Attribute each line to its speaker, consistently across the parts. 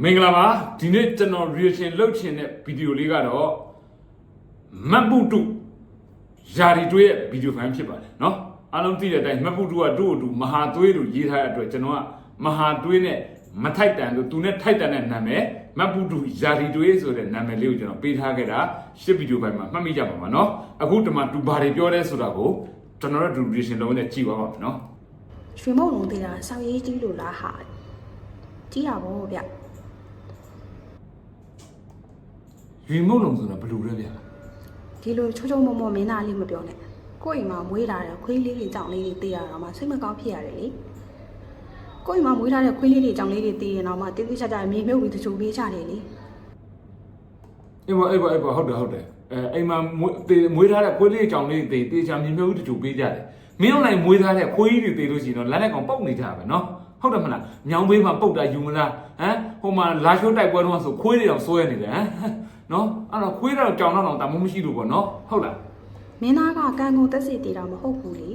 Speaker 1: မင်္ဂလာပါဒီနေ့ကျွန်တော် reaction လုပ်ချင်တဲ့ဗီဒီယိုလေးကတော့မတ်ပုတုယာရီတွေးရဲ့ဗီဒီယိုဖိုင်ဖြစ်ပါတယ်เนาะအားလုံးသိတဲ့အတိုင်းမတ်ပုတုကတို့အတူမဟာသွေးလို့ရေးထားတဲ့အတွက်ကျွန်တော်ကမဟာသွေးနဲ့မထိုက်တန်လို့သူနဲ့ထိုက်တန်တဲ့နာမည်မတ်ပုတုယာရီတွေးဆိုတဲ့နာမည်လေးကိုကျွန်တော်ပေးထားခဲ့တာရှစ်ဗီဒီယိုဖိုင်မှာမှတ်မိကြပါမှာเนาะအခုဒီမှာသူဘာတွေပြောလဲဆိုတာကိုကျွန်တော်တို့ reaction လုပ်နေကြည့်ပါပါမယ်เนาะ
Speaker 2: ရွှေမုံလုံးသေးတာစောက်ရေးကြီးလို့လားဟာကြီးတာဗောဗျ
Speaker 1: ရီမုတ်လုံးဆိုတာဘယ်လိုလဲဗျာ
Speaker 2: ဒီလိုချိုးချိုးမောမောမင်းသားလေးမပြောနဲ့ကို့အိမ်မှာမွေးလာတဲ့ခွေးလေးတွေကြောင့်လေးတွေတေးရတာမှစိတ်မကောင်းဖြစ်ရတယ်လေကို့အိမ်မှာမွေးလာတဲ့ခွေးလေးတွေကြောင့်လေးတွေတေးရင်တော့မှတင်းတင်းချာချာမြေမြုပ်ပြီးတချို့ပေးကြတယ်လေ
Speaker 1: အေးပါအေးပါအေးပါဟုတ်တယ်ဟုတ်တယ်အဲအိမ်မှာမွေးမွေးထားတဲ့ခွေးလေးကြောင့်လေးတွေတေးချာမြေမြုပ်ပြီးတချို့ပေးကြတယ်မင်းအောင်လိုက်မွေးထားတဲ့ခွေးကြီးတွေတေးလို့ရှိရင်တော့လက်နဲ့ကောင်ပုတ်နေကြပဲနော်ဟုတ်တယ်မလားညောင်ပေးမှာပုတ်တာယူမလားဟမ်ဟိုမှာလာရှိုးတိုက်ပွဲတော့ဆိုခွေးတွေတော့စိုးရနေတယ်ဟမ် နော်အဲ့တော့ခွေးတော့ကြောင်တော့တော့ဒါမှမရှိလို့ပေါ့နော်ဟုတ်လား
Speaker 2: မင်းသားကကံကုန်တက်စီတည်တာမဟုတ်ဘူးလေ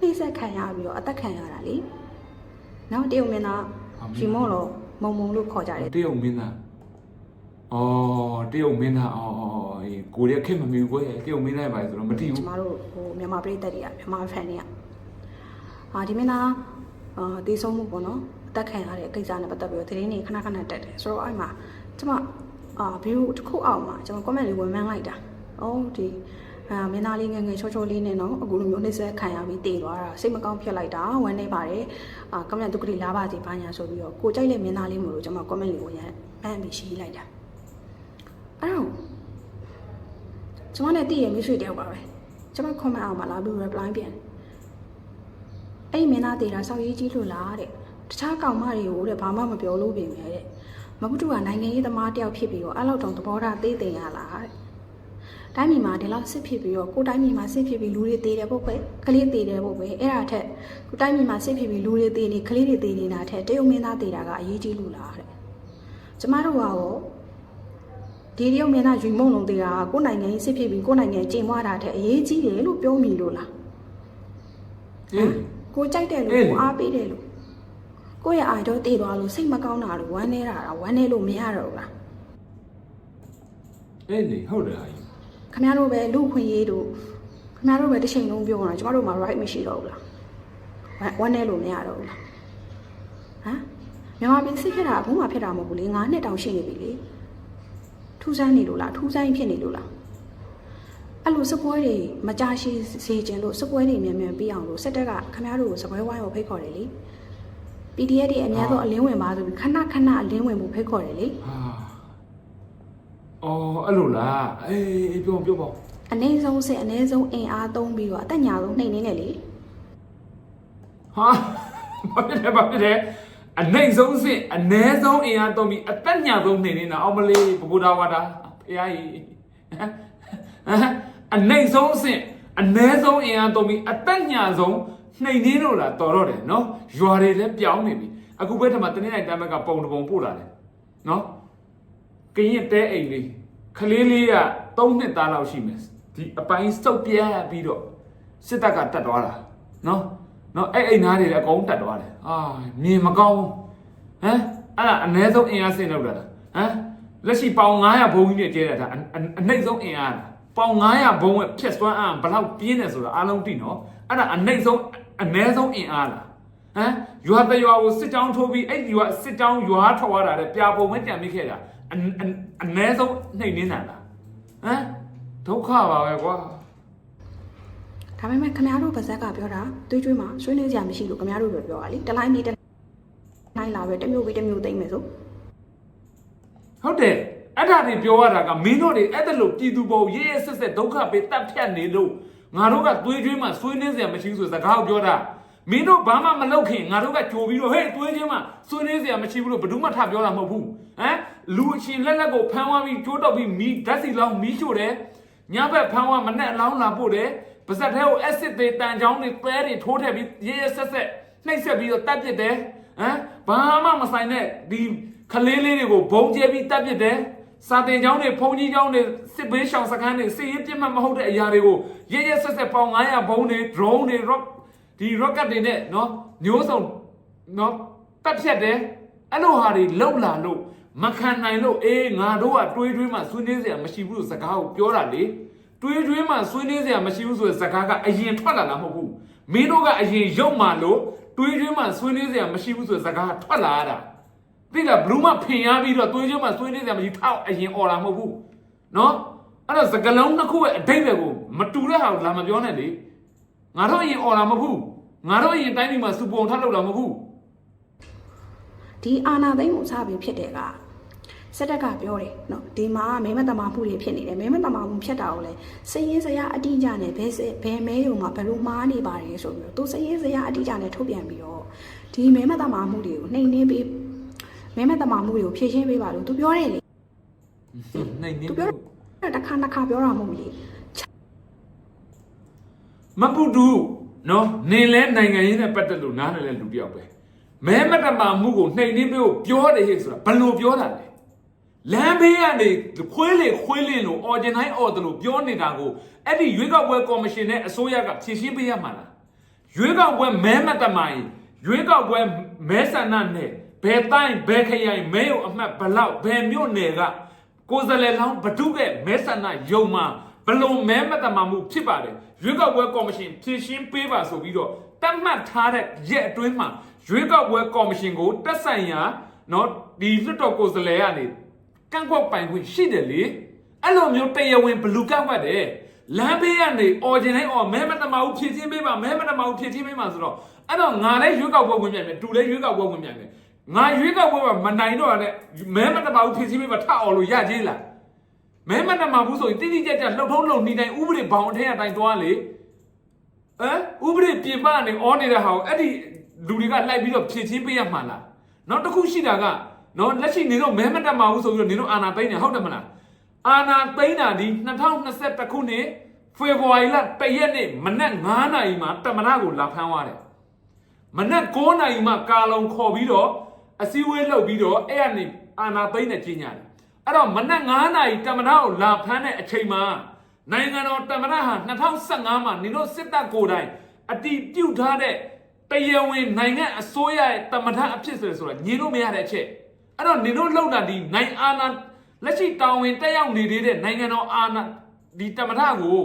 Speaker 2: နှိမ့်ဆက်ခံရပြီးတော့အသက်ခံရတာလေနောက်တရုတ်မင်းသားဖြီမို့လို့မုံမုံလို့ခေါ်ကြတယ်
Speaker 1: တရုတ်မင်းသားအော်တရုတ်မင်းသားအော်အော်ကိုရီးယားခင်မမီဘူးကွယ်တရုတ်မင်းသားပဲဆိုတော့မတ
Speaker 2: ည်
Speaker 1: ဘူးကျ
Speaker 2: မတို့ဟိုမြန်မာပြည်သက်တွေကမြန်မာ fan တွေကအာဒီမင်းသားအာတည်ဆုံးမှုပေါ့နော်အသက်ခံရတဲ့ကိစ္စနဲ့ပတ်သက်ပြီးတော့သတင်းတွေခဏခဏတက်တယ်ဆိုတော့အဲ့မှာကျမ အာဗီဒီယိုတစ်ခုအောက်မှာကျမ comment လေးဝင်မှန်းလိုက်တာ။အော်ဒီအာမင်းသားလေးငယ်ငယ်ချောချောလေးနဲ့နော်အခုလိုမျိုးနှိမ့်ဆက်ခံရပြီးတည်သွားတာစိတ်မကောင်းဖြစ်လိုက်တာဝမ်းနေပါတယ်။အာ comment ဒုက္ခတိလာပါစီဘာညာဆိုပြီးတော့ကိုကြိုက်တဲ့မင်းသားလေးမို့လို့ကျမ comment လေးကိုရမ်းပန်းပြီးရှိလိုက်တာ။အဲ့တော့ကျမနဲ့တည်ရမိတ်ဆွေတယောက်ပါပဲ။ကျမ comment အောက်မှာလာပြီး reply ပြန်တယ်။အဲ့ဒီမင်းသားတည်တာစောက်ရေးကြီးလို့လားတဲ့။တခြားကောင်မတွေကိုတဲ့ဘာမှမပြောလို့ပြင်မယ်တဲ့။ မဘုတုကနိုင်ငံရေးသမားတယောက်ဖြစ်ပြီးတော့အဲ့လောက်တောင်သဘောထားသေးသိမ်ရလားတဲ့။တိုင်းပြည်မှာဒီလောက်စစ်ဖြစ်ပြီးတော့ကိုတိုင်းပြည်မှာစစ်ဖြစ်ပြီးလူတွေသေးတယ်ပေါ့ကွယ်။ကလေးသေးတယ်ပေါ့ကွယ်။အဲ့ဒါထက်ကိုတိုင်းပြည်မှာစစ်ဖြစ်ပြီးလူတွေသေးနေကလေးတွေသေးနေတာထက်တရုတ်မင်းသားသေးတာကအရေးကြီးလို့လားတဲ့။ကျမတို့ကရောဒီတရုတ်မင်းသားယူမုံလုံးသေးတာကကိုနိုင်ငံရေးစစ်ဖြစ်ပြီးကိုနိုင်ငံကျင်မွားတာထက်အရေးကြီးတယ်လို့ပြောမိလို့လား
Speaker 1: အေး။
Speaker 2: ကိုကြိုက်တယ်လို့
Speaker 1: အေး
Speaker 2: ကိုအားပေးတယ်လို့ ကိုယ့်ရဲ့အိုင်တော့တည်သွားလို့စိတ်မကောင်းတာလို့ဝမ်းနေတာတော့ဝမ်းနေလို့မရတော့ဘူးလား
Speaker 1: အေးလေဟုတ်တယ်ဟာကြီး
Speaker 2: ခမရတို့ပဲလူခွင့်ရေးတို့ခမရတို့ပဲတစ်ချိန်လုံးပြောတာကျမတို့မှာ right မရှိတော့ဘူးလားဝမ်းနေလို့မရတော့ဘူးလားဟမ်မြန်မာပြည်စစ်ဖြစ်တာအခုမှဖြစ်တာမဟုတ်ဘူးလေ9နှစ်တောင်ရှိနေပြီလေထူးဆန်းနေလို့လားထူးဆန်းဖြစ်နေလို့လားအဲ့လိုစပွဲတွေမကြရှိစေခြင်းလို့စပွဲတွေမြန်မြန်ပြီးအောင်လို့စက်တက်ကခမရတို့ကိုစပွဲဝိုင်းကိုဖိတ်ခေါ်တယ်လေ PDF တွေအများဆုံးအလင်းဝင်ပါဆိုပြီးခဏခဏအလင်းဝင်မှုဖိတ်ခေါ်တယ်လေ
Speaker 1: ဟာအော်အဲ့လိုလားအေးအေးပြောပြောပေါ့
Speaker 2: အနည်းဆုံးစစ်အနည်းဆုံးအင်အားသုံးပြီးတော့အသက်ညာဆုံးနှိမ်နေတယ်လေ
Speaker 1: ဟာဘာဖြစ်လဲဘာဖြစ်လဲအနိုင်ဆုံးစစ်အ ਨੇ ဆုံးအင်အားသုံးပြီးအသက်ညာဆုံးနေနေတာအောင်မလေးပပူတာဝါတာဖရားကြီးဟမ်ဟမ်အနိုင်ဆုံးစစ်အ ਨੇ ဆုံးအင်အားသုံးပြီးအသက်ညာဆုံး နှိမ်နေလို့လားတော်တော့တယ်နော်ရွာတွေလည်းပြောင်းနေပြီအခုဘက်ထမှာတနေ့တိုင်းတမ်းဘက်ကပုံတပုံပို့လာတယ်နော်ကရင်တဲအိမ်လေးခလေးလေးက3နှစ်သားလောက်ရှိမယ်ဒီအပိုင်းစုပ်ပြက်ပြီးတော့စစ်တပ်ကတက်သွားတာနော်နော်အဲ့အိမ်သားတွေလည်းအကုန်တက်သွားတယ်အာမြင်မကောင်းဘူးဟမ်အဲ့ဒါအ ਨੇ ဆုံးအင်အားစင်လောက်တာလားဟမ်လက်ရှိပေါင်900ဘုံကြီးနဲ့ကျဲတာဒါအအအနှိမ့်ဆုံးအင်အားလားပေါင်900ဘုံရဲ့ဖြက်စွမ်းအားဘယ်လောက်ပြင်းတယ်ဆိုတာအားလုံးသိနော်အဲ့ဒါအနှိမ့်ဆုံး အ ਨੇ ဆုံးအင်အားလားဟမ်ရွာတရွာကိုစစ်ကြောင်းထိုးပြီးအဲ့ဒီရွာစစ်ကြောင်းရွာထွက်သွားတာတဲ့ပြာပုံပဲကြံမိခဲ့တာအအအ ਨੇ ဆုံးနှိမ့်နေတာလားဟမ်ဒုက္ခပါပဲကွာ
Speaker 2: ဒါပေမဲ့ခမရတို့ဗဇက်ကပြောတာသွေးကြွေးမှာဆွေးနွေးကြမရှိလို့ခမရတို့ပဲပြောတာလေတလိုင်းပြီးတလိုင်းလာပဲတစ်မျိုးပြီးတစ်မျိုးသိမ့်မယ်ဆို
Speaker 1: ဟုတ်တယ်အဲ့ဒါတွေပြောရတာကမင်းတို့တွေအဲ့ဒါလို့ပြည်သူပေါ်ရေးရဲဆက်ဆက်ဒုက္ခပေးတတ်ဖြတ်နေလို့ ငါတို့ကသွေးကြွေးမှဆွေးနေစရာမရှိဘူးဆိုစကားကိုပြောတာမင်းတို့ဘာမှမလုပ်ခင်ငါတို့ကကြိုပြီးတော့ဟဲ့သွေးချင်းမှဆွေးနေစရာမရှိဘူးလို့ဘယ်သူမှထပြောတာမဟုတ်ဘူးဟမ်လူအချင်းလက်လက်ကိုဖမ်းသွားပြီးကြိုးတော့ပြီးမီးဓာတ်စီလောင်းမီးရှို့တယ်ညဘက်ဖမ်းသွားမနဲ့အလောင်းလာပို့တယ်ပါဇက်ထဲကိုအက်ဆစ်တွေတန်ချောင်းတွေပဲတွေထိုးထည့်ပြီးရဲရဲဆက်ဆက်နှိပ်ဆက်ပြီးတော့တတ်ပစ်တယ်ဟမ်ဘာမှမဆိုင်တဲ့ဒီခလေးလေးတွေကိုဘုံကျဲပြီးတတ်ပစ်တယ် စာတင်ကျောင်းတွေဖုန်ကြီးကျောင်းတွေစစ်ဘေးရှောင်စခန်းတွေစစ်ရေးပြစ်မှတ်မဟုတ်တဲ့အရာတွေကိုရဲရဲဆက်ဆက်ပေါင်900ဘုံတွေ drone တွေ rock ဒီ rocket တွေနဲ့နော်မျိုးစုံနော်တက်ဖြတ်တယ်အဲ့လိုဟာတွေလောက်လာလို့မခံနိုင်လို့အေးငါတို့ကတွေးတွေးမှဆွေးနွေးစရာမရှိဘူးလို့စကားကိုပြောတာလေတွေးတွေးမှဆွေးနွေးစရာမရှိဘူးဆိုတဲ့စကားကအရင်ထွက်လာတာမဟုတ်ဘူးမင်းတို့ကအရင်ရုပ်မှလို့တွေးတွေးမှဆွေးနွေးစရာမရှိဘူးဆိုတဲ့စကားကထွက်လာရတာ သိလားဘလူးမဖင်ရပြီးတော့တွေးတွေးမှဆွေးနွေးစရာမရှိထောက်အရင်អော်တာမဟုတ်ဘူးနော်အဲ့တော့စကလုံးတစ်ခုရဲ့အတိတ်တွေကိုမတူတဲ့ဟာကိုလာမပြောနဲ့လေငါတို့အရင်អော်တာမဟုတ်ဘူးငါတို့အရင်တိုင်းပြည်မှာစူပုံထပ်လုပ်တာမဟုတ်ဘူး
Speaker 2: ဒီအာနာသိန်းကိုစပြီးဖြစ်တယ်ကစက်တက်ကပြောတယ်နော်ဒီမှာမဲမတမာမှုတွေဖြစ်နေတယ်မဲမတမာမှုဖြစ်တာကိုလေစည်ရင်စရာအတိအကျနဲ့ဘယ်စဘယ်မဲယုံမှာဘယ်လိုမှားနေပါတယ်ဆိုပြီးတော့သူစည်ရင်စရာအတိအကျနဲ့ထုတ်ပြန်ပြီးတော့ဒီမဲမတမာမှုတွေကိုနှိမ်နှင်းပြီး မဲမတမာမှုတွေကိုဖြည့်ရှင်းပေးပါလို့သူပြောတယ်လေ
Speaker 1: နိုင်နေ
Speaker 2: သူပြောတယ်တစ်ခါနှစ်ခါပြောတာမဟုတ်ဘူးလေ
Speaker 1: မပူတူနော်နေလဲနိုင်ငံရေးနဲ့ပတ်သက်လို့နားလည်လဲလူတစ်ယောက်ပဲမဲမတမာမှုကိုနှိမ်နှင်းပေးဖို့ပြောတယ်ဟဲ့ဆိုတာဘယ်လိုပြောတာလဲလမ်းဘေးကနေခွေးလေခွေးလင်းလို့အော်ဂျင်တိုင်းအော်တယ်လို့ပြောနေတာကိုအဲ့ဒီရွေးကောက်ပွဲကော်မရှင်နဲ့အစိုးရကဖြည့်ရှင်းပေးရမှာလားရွေးကောက်ပွဲမဲမတမာရင်ရွေးကောက်ပွဲမဲဆန္ဒနဲ့ ဘယ်တိုင်းဘယ်ခရိုင်မဲရုံအမှတ်ဘလောက်ဘယ်မြို့နယ်ကကိုယ်စားလှယ်လောင်းဘဒုကဲမဲဆန္ဒယုံမှာ ဘလုံးမဲမတမာမှုဖြစ်ပါတယ်ရွေးကောက်ပွဲကော်မရှင်ဖြည့်ရှင်းပေးပါဆိုပြီးတော့တတ်မှတ်ထားတဲ့ရက်အတွင်းမှာရွေးကောက်ပွဲကော်မရှင်ကိုတက်ဆိုင်ရာเนาะဒီလွှတ်တော်ကိုယ်စားလှယ်ကနေကန့်ကွက်ပိုင်ခွင့်ရှိတယ်လေအဲ့လိုမျိုးတရားဝင်ဘလူကန့်ကွက်တယ်လမ်းဘေးကနေအော်ဂျင်တိုင်းအော်မဲမတမာဘူးဖြည့်ရှင်းပေးပါမဲမတမာဘူးဖြည့်ရှင်းပေးပါဆိုတော့အဲ့တော့ငါလည်းရွေးကောက်ပွဲဝင်ပြန်မယ်တူလည်းရွေးကောက်ပွဲဝင်ပြန်မယ် ငါရွေးကောက်ပွဲမှာမနိုင်တော့တဲ့မဲမတမာဘူးဖြည့်ရှင်းပေးပါထအော်လို့ရသေးလားမဲမတမဘူးဆိုရင်တိတိကျကျလှုပ်ထုံးလှုပ်နေတိုင်းဥပဒေဘောင်အထက်အတိုင်းသွားလေဟမ်ဥပဒေပြင်ပကနေအောနေတဲ့ဟာကိုအဲ့ဒီလူတွေကလိုက်ပြီးတော့ဖြည့်ချင်းပေးရမှာလားနောက်တစ်ခုရှိတာကနော်လက်ရှိနေတော့မဲမတမဘူးဆိုပြီးတော့နေတော့အာနာသိန်းနေဟုတ်တယ်မလားအာနာသိန်းတာဒီ2021ခုနှစ်ဖေဖော်ဝါရီလ1ရက်နေ့မနက်9နာရီမှာတမနာကိုလာဖမ်းသွားတယ်မနက်9နာရီမှကာလုံခေါ်ပြီးတော့ အစည်းအဝေးလုပ်ပြီးတော့အဲ့ကနေအာနာသိမ့်နဲ့ကြီးညာတယ်အဲ့တော့မနက်9နာရီတမနာကိုလာဖမ်းတဲ့အချိန်မှာနိုင်ငံတော်တမနာဟာ2015မှာနေတို့စစ်တပ်ကိုယ်တိုင်အတီးပြုတ်ထားတဲ့တရားဝင်နိုင်ငံအစိုးရရဲ့တမနာအဖြစ်ဆိုဆိုတာညီလို့မရတဲ့အချက်အဲ့တော့နေတို့လောက်တာဒီနိုင်အာနာလက်ရှိတာဝန်တက်ရောက်နေသေးတဲ့နိုင်ငံတော်အာနာဒီတမနာကို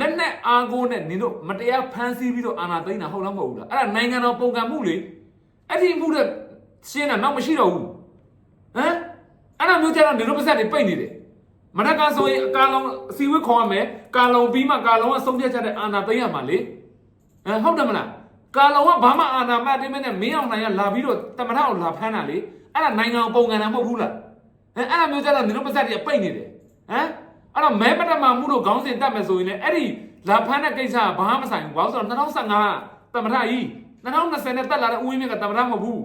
Speaker 1: လက်နဲ့အားကိုးနဲ့နင်တို့မတရားဖမ်းဆီးပြီးတော့အာဏာသိမ်းတာဟုတ်လားမဟုတ်ဘူးလားအဲ့ဒါနိုင်ငံတော်ပုံကံမှုလေအဲ့ဒီမှုတဲ့ ရှင်းတာတော့မရှိတော့ဘူးဟမ်အဲ့ဒါမျိုးကြတော့နင်တို့ပါစက်တွေပိတ်နေတယ်မနက်ကဆိုရင်အကာလုံးအစည်းအဝေးခေါ်ရမယ်ကာလုံးပြီးမှကာလုံးကဆုံးဖြတ်ချက်တဲ့အာဏာသိမ်းရမှာလေဟမ်ဟုတ်တယ်မလားကာလုံးကဘာမှအာဏာမတင်မနဲ့မင်းအောင်နိုင်ကလာပြီးတော့တမထအောင်လာဖမ်းတာလေအဲ့ဒါနိုင်ငံတော်ပုံကံတာမဟုတ်ဘူးလားဟမ်အဲ့ဒါမျိုးကြတော့နင်တို့ပါစက်တွေပိတ်နေတယ်ဟမ်အဲ့တော့မဲပထမမှုတို့ခေါင်းစဉ်တက်မယ်ဆိုရင်လည်းအဲ့ဒီလာဖမ်းတဲ့ကိစ္စကဘာမှမဆိုင်ဘူးဘာလို့ဆိုတော့2015တမထကြီး2020နဲ့တက်လာတဲ့ဦးဝင်းမြင့်ကတမထမဟုတ်ဘူး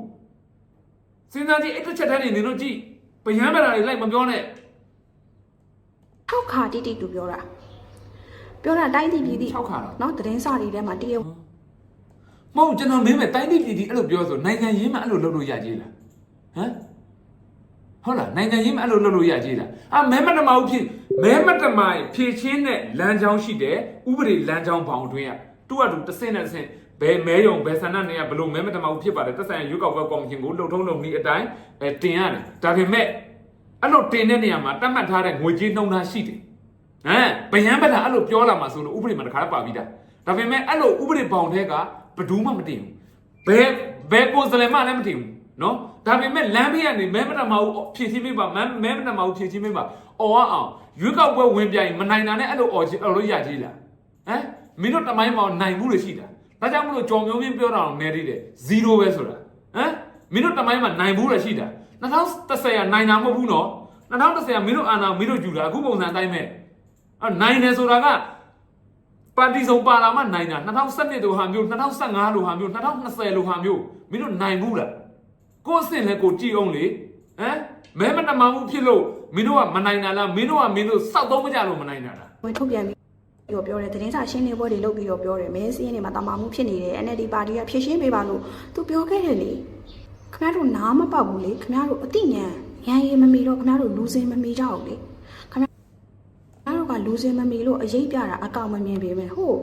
Speaker 1: စဉ်းစားကြည့်အဲ့တစ်ချက်တည်းနေနေတို့ကြည့်ဗယံပရာတွေလိုက်မပြောနဲ့
Speaker 2: ထောက်ခါတိတိတူပြောတာပြောတာတိုင်းတည်ပြည်တည်
Speaker 1: ၆ခါတော့
Speaker 2: နော်သတင်းစာတွေထဲမှာတရား
Speaker 1: မဟုတ်ကျွန်တော်မင်းမဲ့တိုင်းပြည်ပြည်ဒီအဲ့လိုပြောဆိုနိုင်ငံရင်းမှာအဲ့လိုလုပ်လို့ရကြီးလားဟမ်ဟုတ်လားနိုင်ငံရင်းမှာအဲ့လိုလုပ်လို့ရကြီးလားအာမဲမတမဟုတ်ဖြစ်မဲမတမဖြည့်ချင်းတဲ့လမ်းကြောင်းရှိတယ်ဥပဒေလမ်းကြောင်းဘောင်အတွင်းကတူကတူတစ်ဆင့်နဲ့တစ်ဆင့် ဘယ်မဲယုံဘယ်ဆန္ဒနေရဘလို့မဲမတမဟုတ်ဖြစ်ပါတယ်တက်ဆိုင်ရွေးကောက်ပွဲကော်မရှင်ကိုလှုပ်ထုံးလုပ်နည်းအတိုင်းအဲတင်ရတယ်ဒါပေမဲ့အဲ့လိုတင်တဲ့နေရာမှာတတ်မှတ်ထားတဲ့ငွေကြေးနှုန်းသားရှိတယ်ဟမ်ဗယံပဒအဲ့လိုပြောလာမှာဆိုလို့ဥပဒေမှာတခါတော့ပါပြီးသားဒါပေမဲ့အဲ့လိုဥပဒေဘောင်ထဲကဘယ်သူမှမတင်ဘူးဘယ်ဘယ်ကိုယ်စလဲမှလည်းမတင်ဘူးနော်ဒါပေမဲ့လမ်းဘေးကနေမဲမတမအောင်ဖြည့်ချင်းပေးပါမဲမဲမတမအောင်ဖြည့်ချင်းပေးပါအော်အောင်ရွေးကောက်ပွဲဝင်ပြိုင်မနိုင်တာနဲ့အဲ့လိုအော်ချအော်လို့ရကြီးလားဟမ်မင်းတို့တမိုင်းမောင်နိုင်မှုတွေရှိတာ ဒါကြောင့်မလို့ကြော်မျိုးမင်းပြောတာအောင်နေသေးတယ်0ပဲဆိုတာဟမ်မင်းတို့တမိုင်းမှာနိုင်ဘူးလည်းရှိတာ2010ကနိုင်တာမဟုတ်ဘူးနော်2010ကမင်းတို့အာနာမင်းတို့ယူတာအခုပုံစံအတိုင်းပဲအဲ့နိုင်တယ်ဆိုတာကပါတီစုံပါလာမှနိုင်တာ2012လိုဟာမျိုး2015လိုဟာမျိုး2020လိုဟာမျိုးမင်းတို့နိုင်ဘူးလားကိုယ့်အဆင့်လဲကိုကြည့်အောင်လေဟမ်မဲမတမမှုဖြစ်လို့မင်းတို့ကမနိုင်တာလားမင်းတို့ကမင်းတို့စောက်တော့မကြလို့မနိုင်တာလား
Speaker 2: ဝင်ထုတ်ပြန်ပြီး တော့ပြောတယ်သတင်းစာရှင်းလင်းပွဲတွေလုပ်ပြီးတော့ပြောတယ်မဲစင်းတွေမှာတမာမှုဖြစ်နေတယ် NLD ပါတီကဖြည့်ရှင်းပေးပါလို့သူပြောခဲ့တယ်လေခင်ဗျားတို့နားမပေါက်ဘူးလေခင်ဗျားတို့အတိညာရန်ရည်မမီတော့ခင်ဗျားတို့လူစင်မမီကြဘူးလေခင်ဗျားတို့ကလူစင်မမီလို့အရေးပြတာအကောင်မမြင်ပေမဲ့ဟုတ်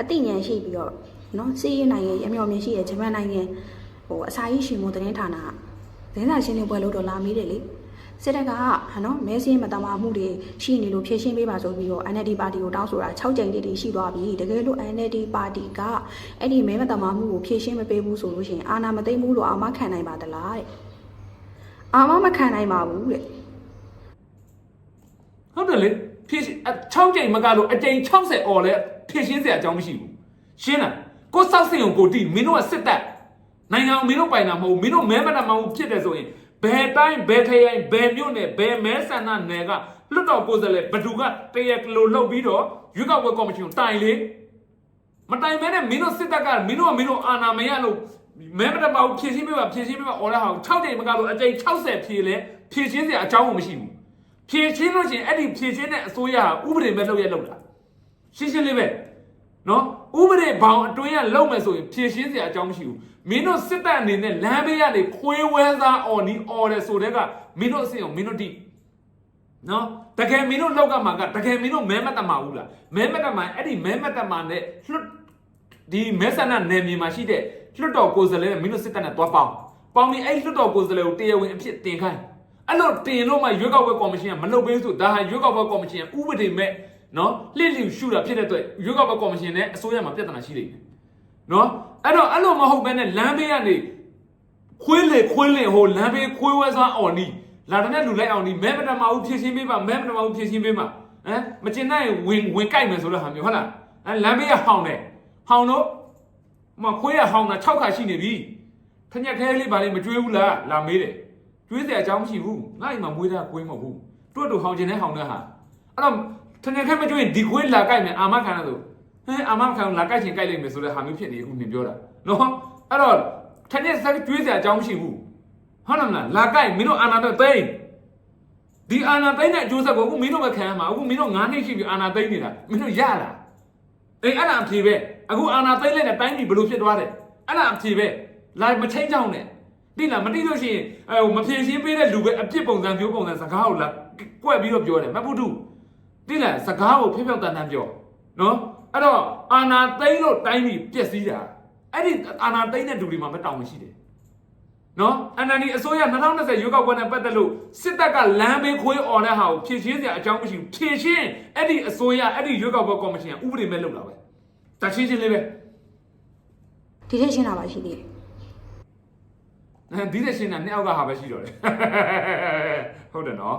Speaker 2: အတိညာရှိပြီးတော့နော်စီးရင်နိုင်ငံအမျော်မြင်ရှိရဲ့ဂျပန်နိုင်ငံဟိုအစာရေးရှင်မွန်သတင်းဌာနသတင်းစာရှင်းလင်းပွဲလုပ်တော့လာမေးတယ်လေ စစ်တပ်ကဟာနော်မဲစင်းမတမာမှုတွေရှိနေလို့ဖြည့်ရှင်းပေးပါဆိုပြီးတော့ NLD ပါတီကိုတောင်းဆိုတာ6ကြိမ်တိတိရှိသွားပြီတကယ်လို့ NLD ပါတီကအဲ့ဒီမဲမတမာမှုကိုဖြည့်ရှင်းမပေးဘူးဆိုလို့ရှိရင်အာဏာမသိမ်းဘူးလို့အာမခံနိုင်ပါသလားတဲ့အာမမခံနိုင်ပါဘူးတဲ့
Speaker 1: ဟုတ်တယ်လေဖြည့်6ကြိမ်မကလို့အကြိမ်60អော်လဲဖြည့်ရှင်းစရာအကြောင်းမရှိဘူးရှင်းလားကိုစောက်စင်ကိုကိုတီမင်းတို့ကစစ်တပ်နိုင်ငံကိုမင်းတို့ပိုင်တာမဟုတ်ဘူးမင်းတို့မဲမတမဟုတ်ဖြစ်တယ်ဆိုရင် ဘယ်တိုင်းဘယ်ခရိုင်ဘယ်မြို့နယ်ဘယ်မဲဆန္ဒနယ်ကလွတ်တော်ကိုယ်စားလှယ်ဘယ်သူကတရကလိုလှုပ်ပြီးတော့ရွေးကောက်ပွဲကော်မရှင်ကိုတိုင်လေမတိုင်မဲနဲ့မင်းတို့စစ်တပ်ကမင်းတို့ကမင်းတို့အာဏာမရလို့မဲမတမဟုတ်ဖြည့်ရှင်းပေးပါဖြည့်ရှင်းပေးပါអော်လာဟာ6ကြိမ်မကလို့အကြိမ်60ဖြည့်လဲဖြည့်ရှင်းစရာအကြောင်းမရှိဘူးဖြည့်ချင်းလို့ရှိရင်အဲ့ဒီဖြည့်ချင်းတဲ့အစိုးရဟာဥပဒေမဲ့လုပ်ရလုပ်တာရှင်းရှင်းလေးပဲနော် ဥပဒေဘောင်အတွင်းကလုပ်မယ်ဆိုရင်ဖြည့်ရှင်းစရာအကြောင်းမရှိဘူးမင်းတို့စစ်တပ်အနေနဲ့လမ်းဘေးကနေခွေးဝဲသားအော်နီအော်တယ်ဆိုတဲ့ကမင်းတို့အစ်အောင်မင်းတို့တိနော်တကယ်မင်းတို့လောက်ကမှာကတကယ်မင်းတို့မဲမတ်တမဘူးလားမဲမတ်တမအဲ့ဒီမဲမတ်တမနဲ့လွတ်ဒီမဲဆန္ဒနယ်မြေမှာရှိတဲ့လွတ်တော်ကိုယ်စားလှယ်နဲ့မင်းတို့စစ်တပ်နဲ့တွားပေါင်းပေါင်းပြီးအဲ့လွတ်တော်ကိုယ်စားလှယ်ကိုတရားဝင်အဖြစ်တင်ခိုင်းအဲ့လိုတင်လို့မှရွေးကောက်ပွဲကော်မရှင်ကမလုပ်ပေးဆိုဒါဟာရွေးကောက်ပွဲကော်မရှင်ကဥပဒေမဲ့ နော်လှစ်လျူရှုတာဖြစ်တဲ့အတွက်ရွေးကောက်ပွဲကော်မရှင်နဲ့အစိုးရမှာပြဿနာရှိနေတယ်နော်အဲ့တော့အဲ့လိုမဟုတ်ဘဲနဲ့လမ်းဘေးကနေခွေးလေခွေးလေဟိုလမ်းဘေးခွေးဝဲစားအောင်နီလာတဲ့လူလိုက်အောင်နီမဲမတမအောင်ဖြည့်ရှင်းပေးပါမဲမတမအောင်ဖြည့်ရှင်းပေးပါဟမ်မကျင်နိုင်ရင်ဝင်ဝင်ကြိုက်မယ်ဆိုတဲ့ဟာမျိုးဟုတ်လားအဲလမ်းဘေးကဟောင်းတယ်ဟောင်းတော့မခွေးကဟောင်းတာ6ခါရှိနေပြီထညက်ခဲလေးပါလေမကျွေးဘူးလားလာမေးတယ်ကျွေးစရာအကြောင်းမရှိဘူးငါ့အိမ်မှာမွေးတာကွေးမဟုတ်ဘူးတို့တို့ဟောင်းကျင်တဲ့ဟောင်းတဲ့ဟာအဲ့တော့ ထနေခက်မကျွေးရင်ဒီကွေးလာကြိုက်မယ်အာမခံရဆိုဟဲအာမခံလာကြိုက်ချင်ကြိုက်လိမ့်မယ်ဆိုတဲ့ဟာမျိုးဖြစ်နေအခုနင်ပြောတာနော်အဲ့တော့ထနေစက်ကျွေးစရာအကြောင်းမရှိဘူးဟုတ်လားမလားလာကြိုက်မင်းတို့အာနာတော့သိမ့်ဒီအာနာသိမ့်တဲ့အကျိုးဆက်ကိုအခုမင်းတို့ပဲခံရမှာအခုမင်းတို့9နှစ်ရှိပြီအာနာသိမ့်နေတာမင်းတို့ရလားအေးအဲ့ဒါအဖြေပဲအခုအာနာသိမ့်လိုက်တဲ့တိုင်းပြည်ဘယ်လိုဖြစ်သွားတယ်အဲ့ဒါအဖြေပဲလာမချင်းချောင်းနဲ့တိလားမတိလို့ရှိရင်အဲဟိုမဖြည့်ရှင်းပေးတဲ့လူပဲအပြစ်ပုံစံမျိုးပုံစံစကားကိုလာကွက်ပြီးတော့ပြောတယ်မပုတု တိလားစကားကိုဖျက်ဖျောက်တန်တန်ပြောနော်အဲ့တော့အာနာသိမ့်လို့တိုင်းပြီးပျက်စီးတာအဲ့ဒီအာနာသိမ့်တဲ့လူတွေမှာမတောင်းမရှိတယ်နော်အန်နန်ဒီအစိုးရ2020ရွေးကောက်ပွဲနဲ့ပတ်သက်လို့စစ်တပ်ကလမ်းဘေးခွေးអော်တဲ့ဟာကိုဖြည့်ရှင်းစရာအကြောင်းမရှိဘူးဖြည့်ရှင်းအဲ့ဒီအစိုးရအဲ့ဒီရွေးကောက်ပွဲကော်မရှင်ကဥပဒေမဲ့လုပ်တာပဲတချင်းချင်းလေးပဲ
Speaker 2: ဒီထက်ရှင်းတာပါရှိသေးတယ်
Speaker 1: ဒီတဲ့ရှင်းတာနှစ်ယောက်ကဟာပဲရှိတော့တယ်ဟုတ်တယ်နော်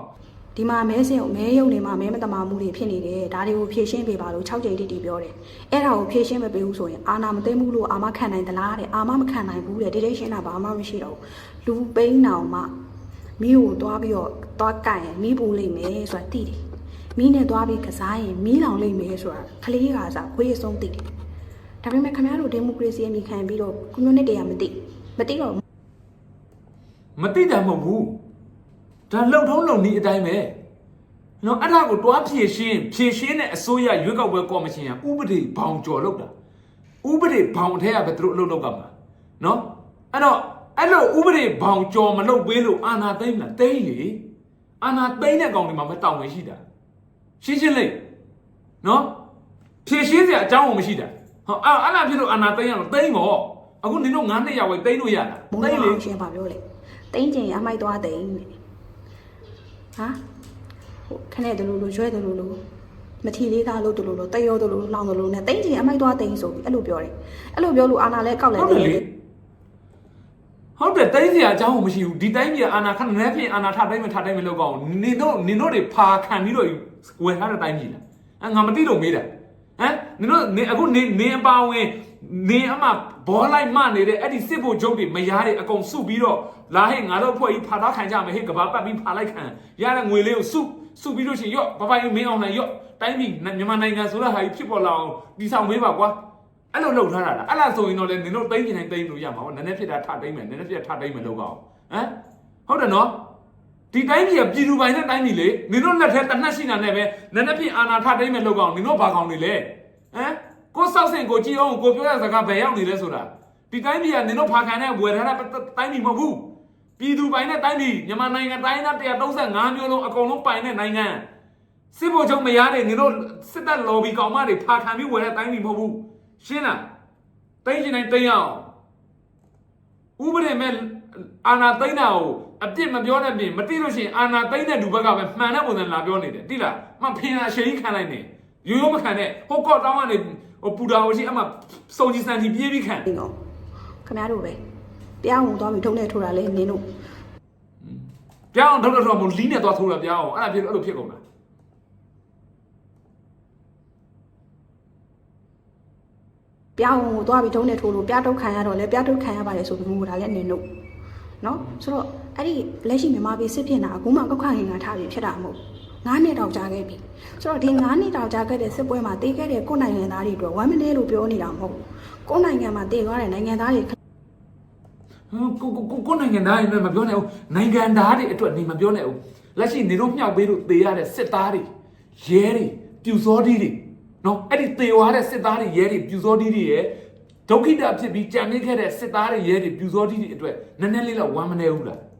Speaker 2: ဒီမှာမဲစင်ကိုမဲယုံနေမှာမဲမတမာမှုတွေဖြစ်နေတယ်ဒါတွေကိုဖြည့်ရှင်းပေးပါလို့6ကြိမ်တိတိပြောတယ်အဲ့ဒါကိုဖြည့်ရှင်းမပေးဘူးဆိုရင်အာနာမသိမ်းဘူးလို့အာမခံနိုင်သလားတဲ့အာမမခံနိုင်ဘူးတဲ့ဒီတိတ်ရှင်းတာဘာမှမရှိတော့ဘူးလူပိန်းနောင်မှမိကိုသွားပြီးတော့သွားကန့်ရင်မိပူလိမ့်မယ်ဆိုတာသိတယ်မိနဲ့သွားပြီးကစားရင်မိလောင်လိမ့်မယ်ဆိုတာကလေးကစားခွေးအဆုံးသိတယ်ဒါပေမဲ့ခင်ဗျားတို့ဒီမိုကရေစီအမိခံပြီးတော့ကွန်မြူနတီကမသိမသိတော့
Speaker 1: မတိတာမဟုတ်ဘူး ဒါလှုပ်ထုံးလုံနီးအတိုင်းပဲနော်အဲ့ဒါကိုတွားဖြည့်ရှင်းဖြည့်ရှင်းတဲ့အစိုးရရွေးကောက်ပွဲကော်မရှင်ကဥပဒေဘောင်ကျော်လုပ်တာဥပဒေဘောင်ထဲကပဲသူတို့အလုပ်လုပ်ကမှာနော်အဲ့တော့အဲ့လိုဥပဒေဘောင်ကျော်မလုပ်ပေးလို့အာဏာသိမ်းမလားသိမ်းလေအာဏာသိမ်းတဲ့ကောင်တွေမှာမတောင်းဝင်ရှိတာရှင်းရှင်းလေးနော်ဖြည့်ရှင်းစရာအကြောင်းကိုမရှိတာဟောအဲ့အဲ့လားဖြစ်လို့အာဏာသိမ်းရလို့သိမ်းပေါ့အခုနင်တို့9နှစ်ရောက်ဝိသိမ်းလို့ရတာ
Speaker 2: မုန်း
Speaker 1: သိမ်းလေ
Speaker 2: လို့ရှင်ပါပြောလေတိမ့်ကျင်အမိုက်သွားတိမ့်တဲ့ ဟာဟိုခနဲ့တလူလူရွဲတလူလူမထီလေးသားလို့တလူလူတယောတလူလူလောင်တလူနဲ့တိမ့်ကျင်အမိုက်သွားတိမ့်ဆိုပြီးအဲ့လိုပြောတယ်အဲ့လိုပြောလို့အာနာလဲကောက်လဲ
Speaker 1: ဟုတ်တယ်
Speaker 2: တယ်
Speaker 1: လေဟုတ်တယ်တိုင်းစရာအကြောင်းကိုမရှိဘူးဒီတိုင်းပြည်အာနာခဏနဲ့ပြင်အာနာထတိုင်းမထတိုင်းမလောက်ကောင်နင်တို့နင်တို့တွေဖာခံပြီးတော့ဝယ်ထားတဲ့တိုင်းပြည်လားအဲငါမသိလို့မေးတာဟမ်နင်တို့နင်အခုနင်နင်အပါဝင် နင်အမဘောလိုက်မနေတဲ့အဲ့ဒီစစ်ဖို့ဂျုတ်တွေမယားတွေအကုန်စုပြီးတော့လာဟဲ့ငါတို့ဖွဲ့ကြီးဖာသားခံကြမယ်ဟဲ့ကဘာပတ်ပြီးဖာလိုက်ခံရတဲ့ငွေလေးကိုစုစုပြီးလို့ရှိရင်ရော့ဘပိုင်မင်းအောင်လိုက်ရော့တိုင်းပြည်မြန်မာနိုင်ငံဆိုတဲ့ဟာကြီးဖြစ်ပေါ်လာအောင်ဒီဆောင်မေးပါကွာအဲ့လိုလုပ်ထားတာလားအဲ့လားဆိုရင်တော့လေနင်တို့သိမ့်ပြင်တိုင်းသိမ့်လို့ရမှာဟောနည်းနည်းဖြစ်တာထသိမ့်မယ်နည်းနည်းဖြစ်တာထသိမ့်မယ်လို့ကောဟမ်ဟုတ်တယ်နော်ဒီတိုင်းပြည်ကပြည်သူပိုင်တဲ့တိုင်းပြည်လေနင်တို့လက်ထဲတနက်ရှိတာနဲ့ပဲနည်းနည်းဖြစ်အာနာထသိမ့်မယ်လို့ကောနင်တို့ဘာကောင်းနေလဲဟမ် ကိုစောက်စင်ကိုကြည့်အောင်ကိုပြောရစကားဘယ်ရောက်နေလဲဆိုတာဒီတိုင်းပြည်ကနင်တို့ဖာခံတဲ့ဝယ်ထားတဲ့တိုင်းပြည်မဟုတ်ဘူးပြည်သူပိုင်တဲ့တိုင်းပြည်မြန်မာနိုင်ငံတိုင်းသား135မျိုးလုံးအကုန်လုံးပိုင်တဲ့နိုင်ငံစစ်ဗိုလ်ချုပ်မရတဲ့နင်တို့စစ်တပ်လော်ဘီကောင်မတွေဖာခံပြီးဝယ်တဲ့တိုင်းပြည်မဟုတ်ဘူးရှင်းလားတိတ်ချင်တိုင်းတိတ်ရအောင်ဥပဒေမဲ့အာနာသိမ့်တာကိုအပြစ်မပြောတဲ့ပြင်မတိလို့ရှိရင်အာနာသိမ့်တဲ့လူဘက်ကပဲမှန်တဲ့ပုံစံလာပြောနေတယ်တိလားမဖင်တာအရှိန်ခံလိုက်နေရိုးရိုးမခံနဲ့ဟိုကော့တောင်းကနေ ဟိုပူတာဟိုရှိအမှစုံကြီးစံကြီးပြေးပြီးခံ
Speaker 2: ဒီတော့ခင်ဗျားတို့ပဲပြောင်းဝင်သွားပြီးထုံးနေထိုးတာလေနင်းတို့
Speaker 1: ပြောင်းတော့တော့မလီးနဲ့သွားထိုးတာပြောင်းအဲ့ဒါဖြစ်အဲ့လိုဖြစ်ကုန်တာ
Speaker 2: ပြောင်းဝင်သွားပြီးထုံးနေထိုးလို့ပြတုတ်ခံရတော့လေပြတုတ်ခံရပါတယ်ဆိုပြီးငိုတာလည်းနင်းတို့နော်ဆိုတော့အဲ့ဒီလက်ရှိမြန်မာပြည်စစ်ဖြစ်တာအခုမှကောက်ခရင်ကထားပြီးဖြစ်တာမဟုတ် 9နှစ်တောင်ကြာခဲ့ပြီဆိုတော့ဒီ9နှစ်တောင်ကြာခဲ့တဲ့စစ်ပွဲမှာတေးခဲ့တဲ့ကိုယ်နိုင်ငံသားတွေအတွက်ဝမ်းမနေလို့ပြောနေတာမဟုတ်ဘူးကိုယ်နိုင်ငံမှာတေးသွားတဲ့နိုင်ငံသားတွေ
Speaker 1: ဟမ်ကိုကိုကိုကိုနိုင်ငံသားတွေနဲ့မပြောနဲ့ဦးနိုင်ငံသားတွေအတွက်နေမပြောနဲ့ဦးလက်ရှိနေတော့မြောက်ပေးလို့တေရတဲ့စစ်သားတွေရဲတွေပြူစောတီးတွေနော်အဲ့ဒီတေသွားတဲ့စစ်သားတွေရဲတွေပြူစောတီးတွေရဲ့ဒုက္ခိတဖြစ်ပြီးကြံနေခဲ့တဲ့စစ်သားတွေရဲတွေပြူစောတီးတွေအတွက်နည်းနည်းလေးတော့ဝမ်းမနေဘူးလားဟမ်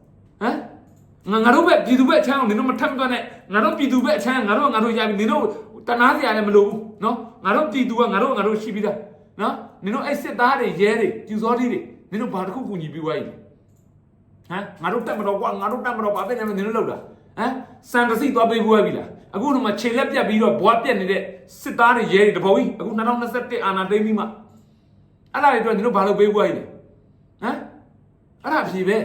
Speaker 1: ငါငါတို့ပဲပြည်သူပဲအချမ်းအောင်နင်တို့မထပ်မတွက်နဲ့ငါတို့ပြည်သူပဲအချမ်းငါတို့ကငါတို့ရပြီနင်တို့တနာစရာလည်းမလိုဘူးနော်ငါတို့ပြည်သူကငါတို့ကငါတို့ရှိပြီးသားနော်နင်တို့အဲ့စစ်သားတွေရဲတွေပြူစောတီးတွေနင်တို့ဘာတစ်ခုကူညီပြီးွားကြီးဟမ်ငါတို့တက်မတော့ကွာငါတို့တက်မတော့ဘာဖြစ်နေလဲနင်တို့လောက်တာဟမ်စံတစီသွားပေးဖို့ရပြီလားအခုတော့မှခြေလက်ပြတ်ပြီးတော့ဘွားပြက်နေတဲ့စစ်သားတွေရဲတွေတဘောကြီးအခု2021အာနာသိမ့်ပြီးမှအဲ့ဒါတွေတော့နင်တို့ဘာလို့ပေးဖို့ရလဲဟမ်အဲ့ဒါဖြေပဲ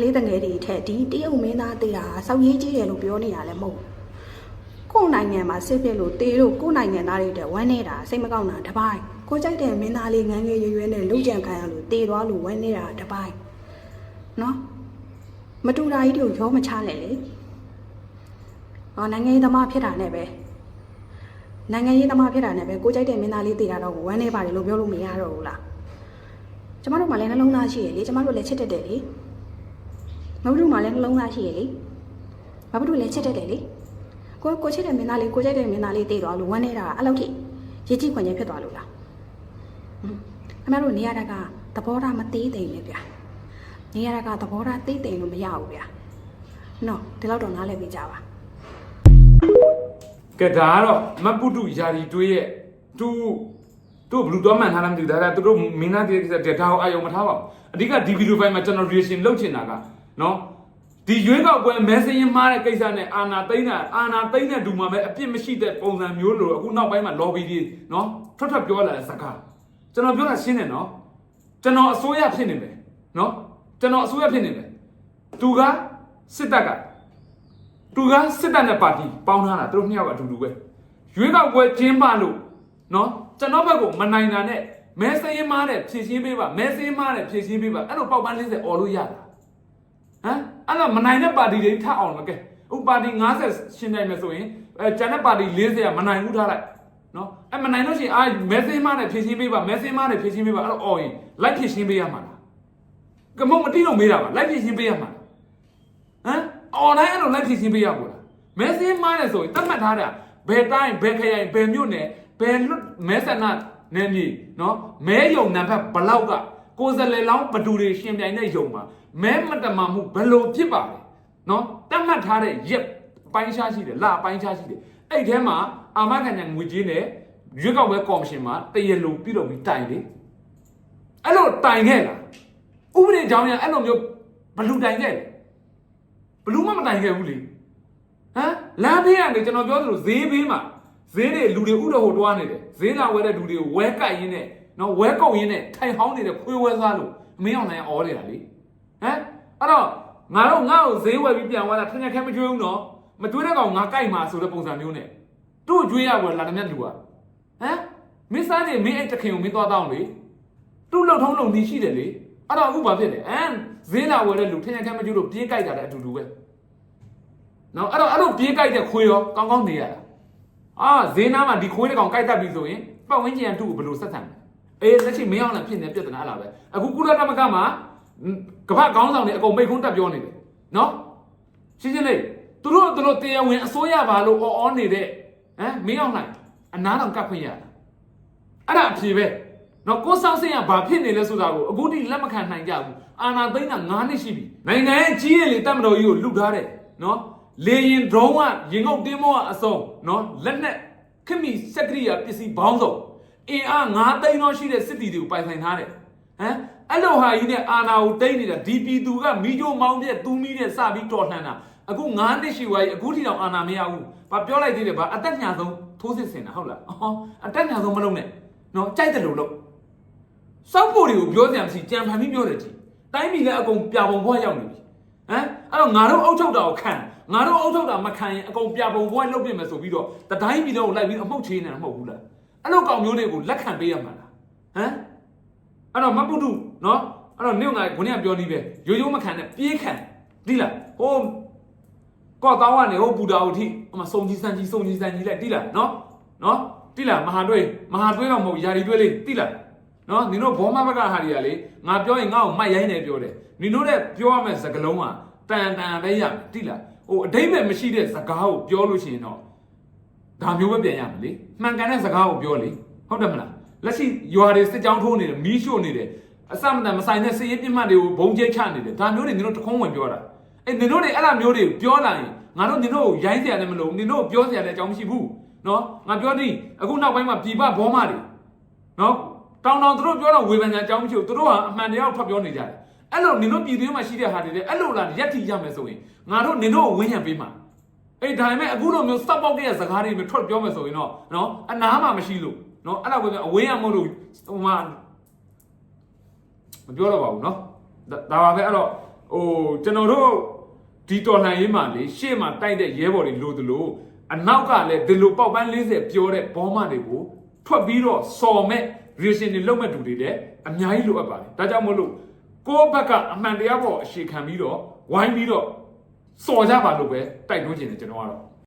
Speaker 2: လေးတငယ်တွေထက်ဒီတရုတ်မင်းသားတေးတာစောက်ရေးကြီးတယ်လို့ပြောနေတာလည်းမဟုတ်ဘူးကိုယ်နိုင်ငံမှာစစ်ဖြစ်လို့တေးလို့ကိုယ်နိုင်ငံသားတွေတဲ့ဝမ်းနေတာစိတ်မကောင်းတာတစ်ပိုင်းကိုကြိုက်တဲ့မင်းသားလေးငန်းငယ်ရွယ်ရွယ်နဲ့လုံကြံခံရလို့တေးသွားလို့ဝမ်းနေတာတစ်ပိုင်းနော်မတူတာကြီးတို့ရောမချလဲလေဟောနိုင်ငံရေးသမားဖြစ်တာနဲ့ပဲနိုင်ငံရေးသမားဖြစ်တာနဲ့ပဲကိုကြိုက်တဲ့မင်းသားလေးတေးတာတော့ဝမ်းနေပါတယ်လို့ပြောလို့မရတော့ဘူးလားကျမတို့မှလည်းနှလုံးသားရှိရလေကျမတို့လည်းချစ်တတ်တယ်လေ မဘုဒ္ဓမှာလည်းနှလုံးသားရှိရလေမဘုဒ္ဓလည်းချစ်တတ်တယ်လေကိုကိုချစ်တဲ့မင်းသားလေးကိုကြိုက်တဲ့မင်းသားလေးတိတ်သွားလို့ဝမ်းနေတာအဲ့လောက်ထိရည်ကြည်ခွင့်ချင်းဖြစ်သွားလို့လားဟွန်းအမတို့နေရတာကသဘောထားမသေးသိမ့်လေဗျာနေရတာကသဘောထားသေးသိမ့်လို့မရဘူးဗျာနော်ဒီလောက်တော့နားလည်ပြီးကြပါ
Speaker 1: ကဲဒါကတော့မပုတုယာရီတွေးရဲ့သူသူဘလူးတော့မှန်ထားလားမသိဘူးဒါကသူတို့မင်းသားတွေကိစ္စတဲ့ဒါကိုအာယုံမထားပါဘူးအဓိကဒီဗီဒီယိုဖိုင်မှာကျွန်တော် reaction လုပ်ချင်တာက နော်ဒီရွေးကောက်ပွဲမဲစင်းမှားတဲ့ကိစ္စနဲ့အာနာသိမ့်တာအာနာသိမ့်တဲ့ဒူမှာပဲအပြစ်မရှိတဲ့ပုံစံမျိုးလိုအခုနောက်ပိုင်းမှာ lobby တွေနော်ထွက်ထွက်ပြောလာတဲ့စကားကျွန်တော်ပြောတာရှင်းတယ်နော်ကျွန်တော်အစိုးရဖြစ်နေမယ်နော်ကျွန်တော်အစိုးရဖြစ်နေမယ်သူကစစ်တပ်ကသူကစစ်တပ်နဲ့ပါတီပေါင်းထားတာသူတို့နှစ်ယောက်အတူတူပဲရွေးကောက်ပွဲကျင်းပလို့နော်ကျွန်တော်ဘက်ကမနိုင်တာနဲ့မဲစင်းမားတဲ့ဖြည့်ရှင်းပေးပါမဲစင်းမားတဲ့ဖြည့်ရှင်းပေးပါအဲ့လိုပေါက်ပန်း40អော်လို့ရတာ ဟမ်အဲ့တော့မနိုင်တဲ့ပါတီတွေထပ်အောင်မကဲဥပါတီ90ရှင်းနိုင်မယ်ဆိုရင်အဲကျန်တဲ့ပါတီ40ကမနိုင်ဘူးထားလိုက်နော်အဲ့မနိုင်လို့ရှိရင်အာမဲစင်းမားနဲ့ဖြည့်ရှင်းပေးပါမဲစင်းမားနဲ့ဖြည့်ရှင်းပေးပါအဲ့တော့អော်ရင်လိုက်ဖြည့်ရှင်းပေးရမှာလားကမုံမတိလို့မေးတာပါလိုက်ဖြည့်ရှင်းပေးရမှာလားဟမ်အွန်လိုင်းအဲ့လိုလိုက်ဖြည့်ရှင်းပေးရဘူးလားမဲစင်းမားတယ်ဆိုရင်တတ်မှတ်ထားတာဘယ်တိုင်းဘယ်ခရိုင်ဘယ်မြို့နယ်ဘယ်လွတ်မဲဆန္ဒနယ်မြေနော်မဲယုံနံပါတ်ဘလောက်ကကိုယ်စလဲလောင်းဘဒူတွေရှင်ပြိုင်တဲ့ယုံမှာ မဲမတမမှုဘယ်လိုဖြစ်ပါလဲနော်တတ်မှတ်ထားတဲ့ရက်ပိုင်းခြားရှိတယ်လပိုင်းခြားရှိတယ်အဲ့ထဲမှာအာမခံညာငွေကြေးနဲ့ရွေးကောက်ပွဲကော်မရှင်မှာတရလိုပြုလုပ်ပြီးတိုင်လေအဲ့လိုတိုင်ခဲ့လားဥပဒေကြောင်းရအဲ့လိုမျိုးဘလူတိုင်ခဲ့လဲဘလူးမမတိုင်ခဲ့ဘူးလေဟမ်လမ်းဖေးကနေကျွန်တော်ပြောသလိုဈေးဘေးမှာဈေးတွေလူတွေဥတော်ဟိုတွားနေတယ်ဈေးလာဝဲတဲ့လူတွေကိုဝဲကိုက်ရင်းနဲ့နော်ဝဲကုတ်ရင်းနဲ့ထိုင်ဟောင်းနေတဲ့ခွေးဝဲစားလို့အမင်းအောင်နိုင်အော်နေတာလေ ဟမ်အဲ့တော့ငါတို့ငါ့ကိုဈေးဝဲပြီးပြန်သွားတာထင်ရခဲမကျွေးဘူးနော်မကျွေးတဲ့ကောင်ငါကိုက်မှာဆိုတဲ့ပုံစံမျိုးနဲ့တို့ကျွေးရပွဲလာတဲ့မြတ်လူကဟမ်မင်းစားနေမင်းအဲ့တခင်ကိုမင်းသွားတောင်းလေသူ့လှုပ်ထုံးလုံနေရှိတယ်လေအဲ့တော့အခုဘာဖြစ်လဲအမ်ဈေးလာဝဲတဲ့လူထင်ရခဲမကျွေးလို့ပြေးကိုက်တာတဲ့အတူတူပဲနော်အဲ့တော့အဲ့လိုပြေးကြိုက်တဲ့ခွေးရောကောင်းကောင်းနေရတာအာဈေးနားမှာဒီခွေးတစ်ကောင်ကြိုက်တတ်ပြီဆိုရင်ပတ်ဝန်းကျင်ကသူ့ကိုဘယ်လိုဆက်ဆံလဲအေးလက်ရှိမင်းအောင်လည်းဖြစ်နေပြဿနာအဲ့လားပဲအခုကုလသမဂ္ဂမှာ ကမ္ဘာခေါင်းဆောင်တွေအကုန်မိတ်ခွန်းတက်ပြောနေတယ်နော်ရှင်းရှင်းလေးသူတို့သူတို့တရားဝင်အစိုးရပါလို့အော်အော်နေတဲ့ဟမ်မင်းအောင်လိုက်အနားတော်ကပ်ခွင့်ရတာအဲ့ဒါအဖြေပဲနော်ကိုစောင်းစင်ကဘာဖြစ်နေလဲဆိုတာကိုအခုထိလက်မခံနိုင်ကြဘူးအာနာသိန်းက9နှစ်ရှိပြီနိုင်ငံရဲ့ကြီးရင်လေတတ်မတော်ကြီးကိုလှုပ်ထားတယ်နော်လေရင် drone ကရင်ငုတ်တင်းမောကအစုံနော်လက်နဲ့ခမီစက်ကရိယာပစ္စည်းဘောင်းစုံအင်အား9သိန်းတော့ရှိတဲ့စစ်တီတွေကိုပိုင်ဆိုင်ထားတယ် မ်အဲ့လိုဟာကြီးနဲ့အာနာကိုတိတ်နေတာဒီပြည်သူကမိချိုမောင်းပြက်သူမီးတဲ့စပြီးတော်လှန်တာအခု9နှစ်ရှိသွားပြီအခုထိတောင်အာနာမရဘူးဘာပြောလိုက်သေးတယ်ဗျအသက်ညာဆုံးထိုးစစ်ဆင်တာဟုတ်လားအော်အသက်ညာဆုံးမလုံးနဲ့နော်ကြိုက်တယ်လို့လို့စောက်ဖို့တွေကိုပြောစရာမရှိကြံဖန်ပြီးပြောတယ်ကြီးတိုင်းပြည်လည်းအကုန်ပြပုံဘွားရောက်နေပြီဟမ်အဲ့တော့ငါတို့အုပ်ချုပ်တာကိုခံငါတို့အုပ်ချုပ်တာမခံရင်အကုန်ပြပုံဘွားလုတ်ပြင်မယ်ဆိုပြီးတော့တတိုင်းပြည်လုံးကိုလိုက်ပြီးအမှုတ်ချေးနေတာမဟုတ်ဘူးလားအဲ့လိုကောင်မျိုးတွေကိုလက်ခံပေးရမှာလားဟမ် အဲ့တော့မပုတုနော်အဲ့တော့နေငါခုနကပြောနေပဲရိုးရိုးမခံနဲ့ပြေးခံဒီလားဟိုကော့တောင်းကနေဟိုပူတာဦးထိဟိုမှာစုံကြီးစံကြီးစုံကြီးစံကြီးလိုက်ဒီလားနော်နော်ဒီလားမဟာတွေးမဟာတွေးတော့မဟုတ်ယာရီတွေးလေးဒီလားနော်နင်တို့ဘောမဘကဟာတွေကလေငါပြောရင်ငါ့ကိုမိုက်ရိုင်းနေပြောတယ်နင်တို့တဲ့ပြောရမယ့်စကားလုံးကတန်တန်ပဲရမယ်ဒီလားဟိုအတိတ်ပဲမရှိတဲ့စကားကိုပြောလို့ရှိရင်တော့ဒါမျိုးပဲပြန်ရမယ်လေမှန်ကန်တဲ့စကားကိုပြောလေဟုတ်တယ်မလား လက်ရှိရွာတွေစစ်ကြောင်းထိုးနေတယ်မီးရှို့နေတယ်အစမတန်မဆိုင်တဲ့စစ်ရေးပြစ်မှတ်တွေကိုဘုံကျဲချနေတယ်ဒါမျိုးတွေနင်တို့တခုံးဝင်ပြောတာအေးနင်တို့တွေအဲ့လိုမျိုးတွေပြောလာရင်ငါတို့နင်တို့ကိုရိုင်းစရာလည်းမလိုဘူးနင်တို့ကိုပြောစရာလည်းအကြောင်းမရှိဘူးနော်ငါပြောသည်အခုနောက်ပိုင်းမှာပြည်ပဘောမတွေနော်တောင်းတောင်းသူတို့ပြောတော့ဝေဖန်ကြအကြောင်းမရှိဘူးသူတို့ကအမှန်တရားကိုထွက်ပြောနေကြတယ်အဲ့လိုနင်တို့ပြည်သူတွေမှာရှိတဲ့ဟာတွေလည်းအဲ့လိုလားရက်တီရမယ်ဆိုရင်ငါတို့နင်တို့ကိုဝင်းရံပေးမှာအေးဒါပေမဲ့အခုလိုမျိုးစက်ပေါက်တဲ့စကားတွေမျိုးထွက်ပြောမယ်ဆိုရင်တော့နော်အနားမှမရှိလို့ နော်အဲ့လောက်ပဲအဝေးရမို့လို့ဟိုမှာမပြောတော့ပါဘူးနော်ဒါဒါပါပဲအဲ့တော့ဟိုကျွန်တော်တို့ဒီတော်လှန်ရေးမှာလေရှေ့မှာတိုက်တဲ့ရဲဘော်တွေလိုသလိုအနောက်ကလည်းဒီလိုပေါက်ပန်း40ပြောတဲ့ဘောမတွေကိုထွက်ပြီးတော့စော်မဲ့ reaction တွေလုပ်မဲ့တူတွေလည်းအများကြီးလိုအပ်ပါတယ်ဒါကြောင့်မို့လို့ကိုယ့်ဘက်ကအမှန်တရားပေါ်အရှိခံပြီးတော့ဝိုင်းပြီးတော့စော်ကြပါလို့ပဲတိုက်တွန်းခြင်းတယ်ကျွန်တော်ကတော့